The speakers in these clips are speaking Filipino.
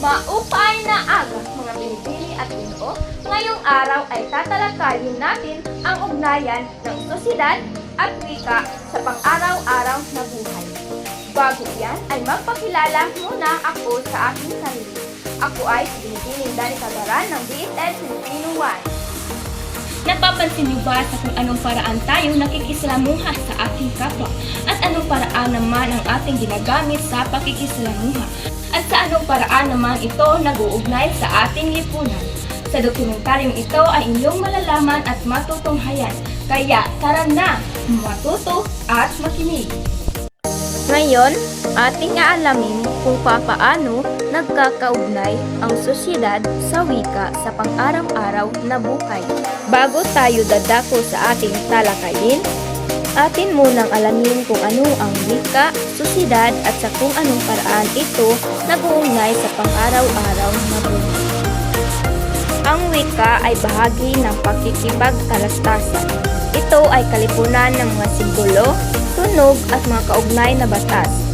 Maupay na aga, mga pinipili at binuo, ngayong araw ay tatalakayin natin ang ugnayan ng sosyedad at wika sa pang-araw-araw na buhay. Bago yan ay magpakilala muna ako sa aking sarili. Ako ay binibining Dani Cagaran ng BSL Filipino 1. Napapansin niyo ba sa kung anong paraan tayo nakikislamuha sa ating kapwa at anong paraan naman ang ating ginagamit sa pakikislamuha at sa anong paraan naman ito nag-uugnay sa ating lipunan. Sa dokumentaryong ito ay inyong malalaman at matutunghayan. Kaya tara na, matuto at makinig. Ngayon, ating aalamin kung papaano nagkakaugnay ang sosyedad sa wika sa pang-araw-araw na buhay. Bago tayo dadako sa ating talakayin, atin munang alamin kung ano ang wika, sosyedad at sa kung anong paraan ito nag-uugnay sa pang-araw-araw na buhay. Ang wika ay bahagi ng pakikipagkalastasan. Ito ay kalipunan ng mga simbolo, tunog at mga kaugnay na batas.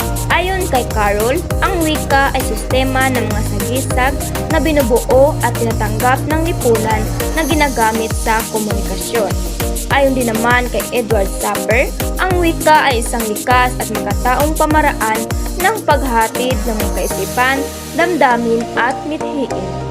Kay Carol, ang wika ay sistema ng mga sagisag na binubuo at tinatanggap ng lipunan na ginagamit sa komunikasyon. Ayon din naman kay Edward Sapper, ang wika ay isang likas at magkataong pamaraan ng paghatid ng mga kaisipan, damdamin at mithiin.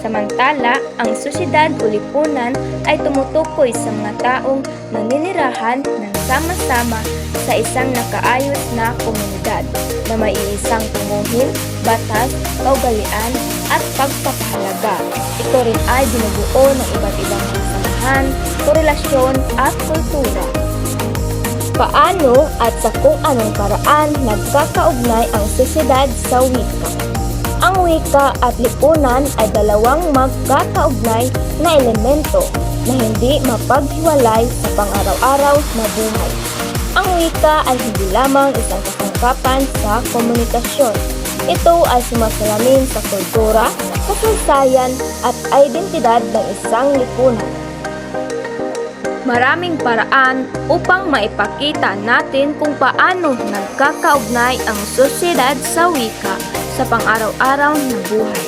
Samantala, ang sosyedad o lipunan ay tumutukoy sa mga taong naninirahan ng sama-sama sa isang nakaayos na komunidad na may iisang tunguhin, batas, kaugalian at pagpapahalaga. Ito rin ay binubuo ng iba't ibang samahan, korelasyon at kultura. Paano at sa kung anong paraan nagkakaugnay ang sosyedad sa wika? Ang wika at lipunan ay dalawang magkakaugnay na elemento na hindi mapaghiwalay sa pang-araw-araw na buhay. Ang wika ay hindi lamang isang kasangkapan sa komunikasyon. Ito ay sumasalamin sa kultura, kasaysayan at identidad ng isang lipunan. Maraming paraan upang maipakita natin kung paano nagkakaugnay ang sosyedad sa wika sa pang-araw-araw na buhay.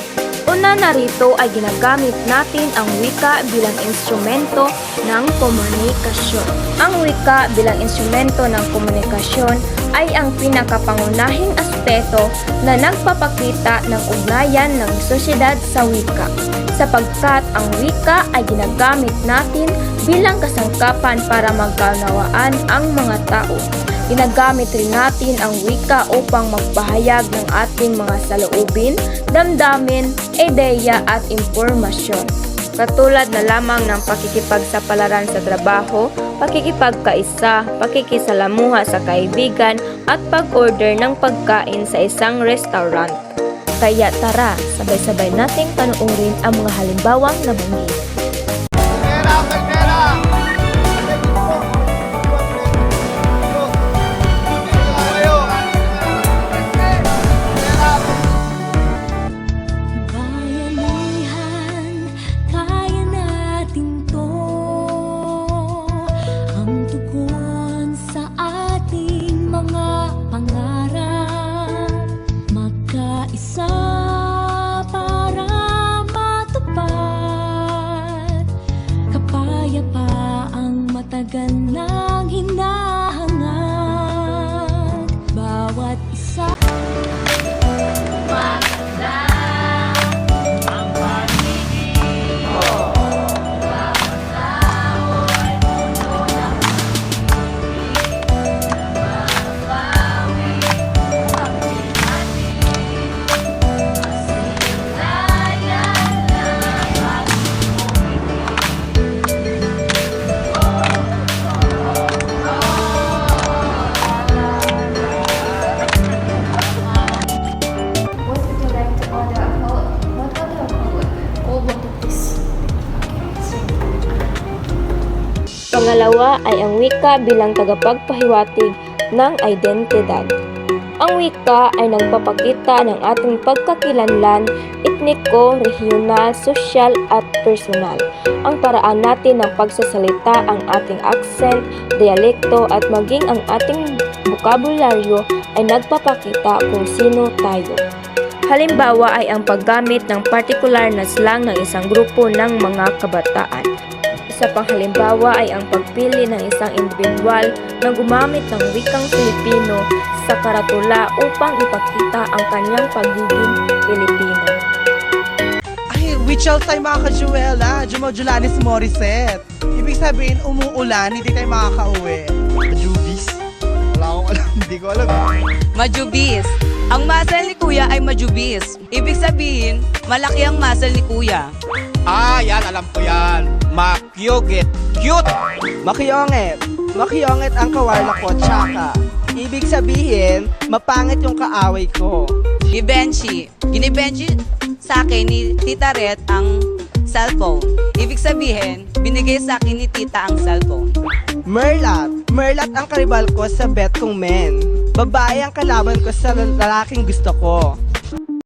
Una narito ay ginagamit natin ang wika bilang instrumento ng komunikasyon. Ang wika bilang instrumento ng komunikasyon ay ang pinakapangunahing aspeto na nagpapakita ng ugnayan ng sosyedad sa wika sapagkat ang wika ay ginagamit natin bilang kasangkapan para magkaunawaan ang mga tao. Ginagamit rin natin ang wika upang magpahayag ng ating mga saloobin, damdamin, ideya at impormasyon. Katulad na lamang ng pakikipagsapalaran sa trabaho, pakikipagkaisa, pakikisalamuha sa kaibigan at pag-order ng pagkain sa isang restaurant. Kaya tara, sabay-sabay nating panuorin ang mga halimbawang nabanggit. Kapayapaang Pangalawa ay ang wika bilang tagapagpahiwatig ng identidad. Ang wika ay nagpapakita ng ating pagkakilanlan, etniko, regional, sosyal at personal. Ang paraan natin ng pagsasalita, ang ating accent, dialekto at maging ang ating bokabularyo ay nagpapakita kung sino tayo. Halimbawa ay ang paggamit ng partikular na slang ng isang grupo ng mga kabataan. Isa pang halimbawa ay ang pagpili ng isang individual na gumamit ng wikang Filipino sa karatula upang ipakita ang kanyang pagiging Pilipino. Ay, which else tayo mga ka-Juela? Jumojulanis Morissette. Ibig sabihin, umuulan, hindi tayo makakauwi. Jubis. Wala akong alam. Hindi ko alam. Majubis. Ang muscle ni Kuya ay majubis. Ibig sabihin, malaki ang muscle ni Kuya. Ah, yan. Alam ko yan. Makyugit. Cute. Makiyonget. Makiyonget ang kawarla ko, tsaka. Ibig sabihin, mapangit yung kaaway ko. Givenchy. Ginibenchi sa akin ni Tita Ret ang cellphone. Ibig sabihin, binigay sa akin ni Tita ang cellphone. Merlat. Merlat ang karibal ko sa bet kong men. Babae ang kalaban ko sa lalaking gusto ko.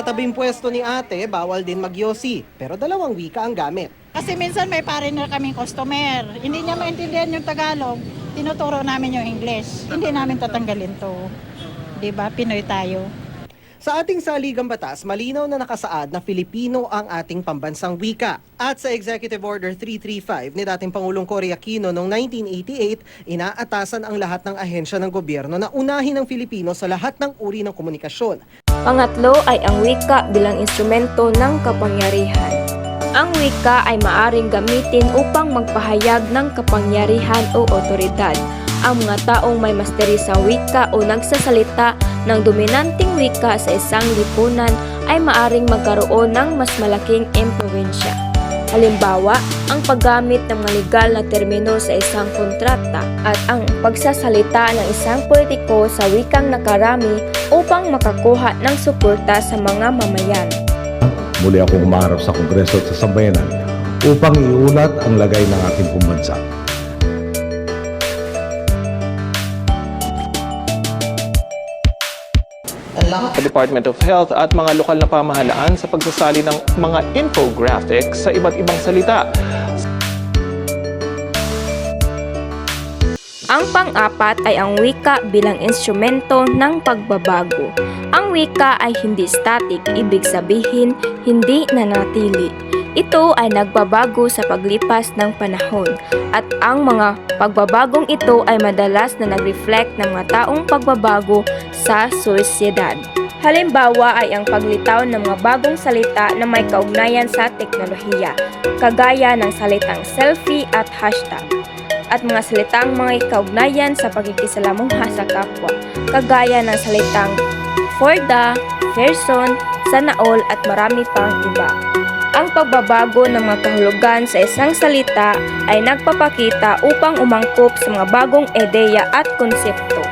Tabing pwesto ni ate, bawal din magyosi. Pero dalawang wika ang gamit. Kasi minsan may partner kaming customer. Hindi niya maintindihan yung Tagalog, tinuturo namin yung English. Hindi namin tatanggalin to. 'Di ba? Pinoy tayo. Sa ating saligang batas, malinaw na nakasaad na Filipino ang ating pambansang wika. At sa Executive Order 335 ni dating Pangulong Cory Aquino noong 1988, inaatasan ang lahat ng ahensya ng gobyerno na unahin ang Filipino sa lahat ng uri ng komunikasyon. Pangatlo ay ang wika bilang instrumento ng kapangyarihan. Ang wika ay maaring gamitin upang magpahayag ng kapangyarihan o otoridad. Ang mga taong may masteri sa wika o nagsasalita ng dominanting wika sa isang lipunan ay maaring magkaroon ng mas malaking impluensya. Halimbawa, ang paggamit ng mga legal na termino sa isang kontrata at ang pagsasalita ng isang politiko sa wikang nakarami upang makakuha ng suporta sa mga mamayan. Muli akong umaharap sa Kongreso at sa Sambayanan upang iulat ang lagay ng ating pambansa. sa Department of Health at mga lokal na pamahalaan sa pagsasali ng mga infographics sa iba't ibang salita. Ang pang-apat ay ang wika bilang instrumento ng pagbabago. Ang wika ay hindi static, ibig sabihin hindi nanatili. Ito ay nagbabago sa paglipas ng panahon at ang mga pagbabagong ito ay madalas na nag-reflect ng mga taong pagbabago sa sosyedad. Halimbawa ay ang paglitaw ng mga bagong salita na may kaugnayan sa teknolohiya, kagaya ng salitang selfie at hashtag at mga salitang may kaugnayan sa pagkikisalamuha sa kapwa, kagaya ng salitang Forda, Person, Sanaol at marami pang iba. Ang pagbabago ng mga kahulugan sa isang salita ay nagpapakita upang umangkop sa mga bagong ideya at konsepto.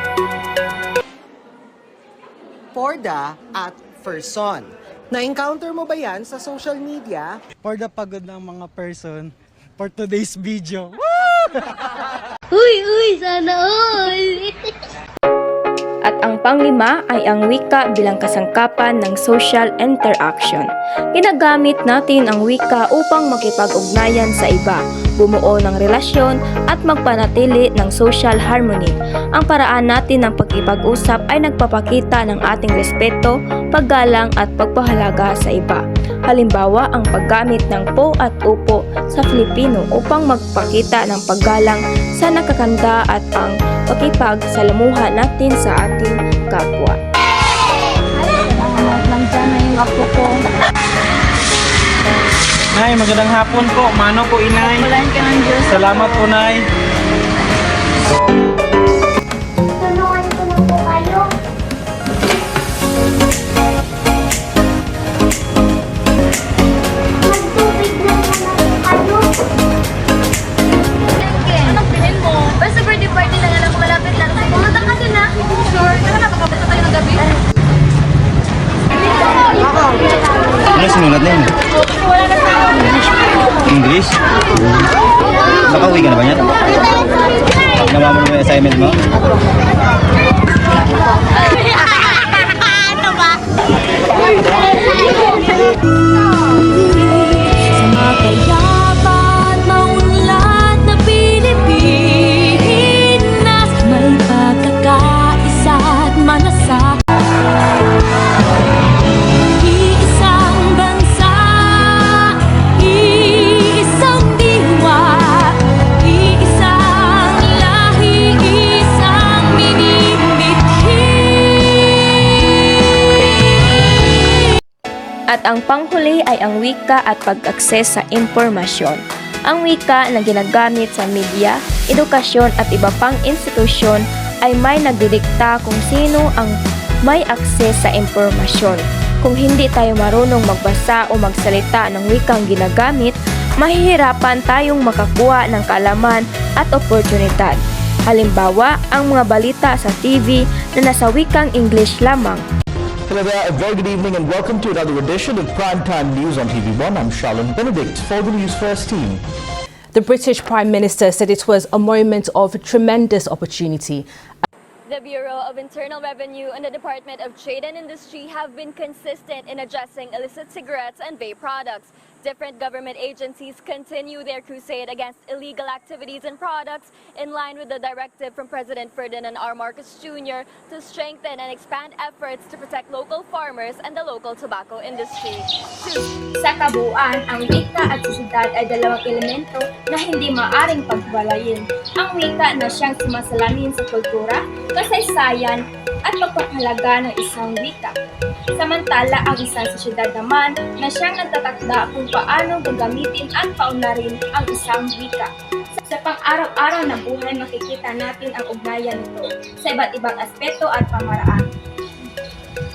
Porda at Person. Na-encounter mo ba yan sa social media? for the pagod ng mga person for today's video. At ang panglima ay ang wika bilang kasangkapan ng social interaction. Ginagamit natin ang wika upang makipag-ugnayan sa iba, bumuo ng relasyon at magpanatili ng social harmony. Ang paraan natin ng pagkipag-usap ay nagpapakita ng ating respeto, paggalang at pagpahalaga sa iba. Halimbawa, ang paggamit ng po at upo sa Filipino upang magpakita ng paggalang sa nakakanda at ang pakipagsalamuha natin sa ating kapwa. Nay, magandang hapon po. Mano po, inay. Salamat po, nay. Tulungan ko na po kayo. Magtubig na naman kayo. Anong bilhin mo? Basta birthday party lang alam ko malapit lang. Pumunta ka din na. Sure. Tara na, baka tayo ng gabi. Ano sinulat na yun? English? Nakauwi ka na ba yan? Nawa mo yung assignment mo? Sa makayaban, ang panghuli ay ang wika at pag-akses sa impormasyon. Ang wika na ginagamit sa media, edukasyon at iba pang institusyon ay may nagdidikta kung sino ang may akses sa impormasyon. Kung hindi tayo marunong magbasa o magsalita ng wikang ginagamit, mahihirapan tayong makakuha ng kaalaman at oportunidad. Halimbawa, ang mga balita sa TV na nasa wikang English lamang. Hello there, a very good evening and welcome to another edition of Primetime News on TV1. I'm Charlene Benedict for the News First team. The British Prime Minister said it was a moment of tremendous opportunity The Bureau of Internal Revenue and the Department of Trade and Industry have been consistent in addressing illicit cigarettes and vape products. Different government agencies continue their crusade against illegal activities and products in line with the directive from President Ferdinand R. Marcos Jr. to strengthen and expand efforts to protect local farmers and the local tobacco industry. Sa kabuuan, ang wika at sosyedad ay dalawang elemento na hindi maaring pagwalayin. Ang wika na siyang sumasalamin sa kultura, kasaysayan, at pagpapahalaga ng isang wika. Samantala, ang isang sosyedad naman na siyang nagtatakda kung paano gagamitin at paunlarin ang isang wika. Sa pang-araw-araw na buhay, makikita natin ang ugnayan nito sa iba't ibang aspeto at pamaraan.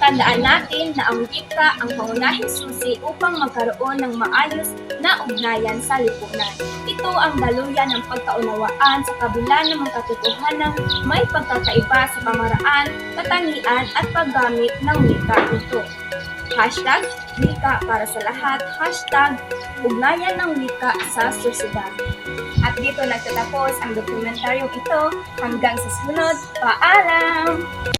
Tandaan natin na ang wika ang pangunahing susi upang magkaroon ng maayos na ugnayan sa lipunan. Ito ang daluyan ng pagkaunawaan sa kabila ng mga katotohanan may pagkakaiba sa pamaraan, katangian at paggamit ng wika ito. Hashtag wika para sa lahat. Hashtag ugnayan ng wika sa susunod. At dito nagtatapos ang dokumentaryong ito. Hanggang sa sunod, paalam!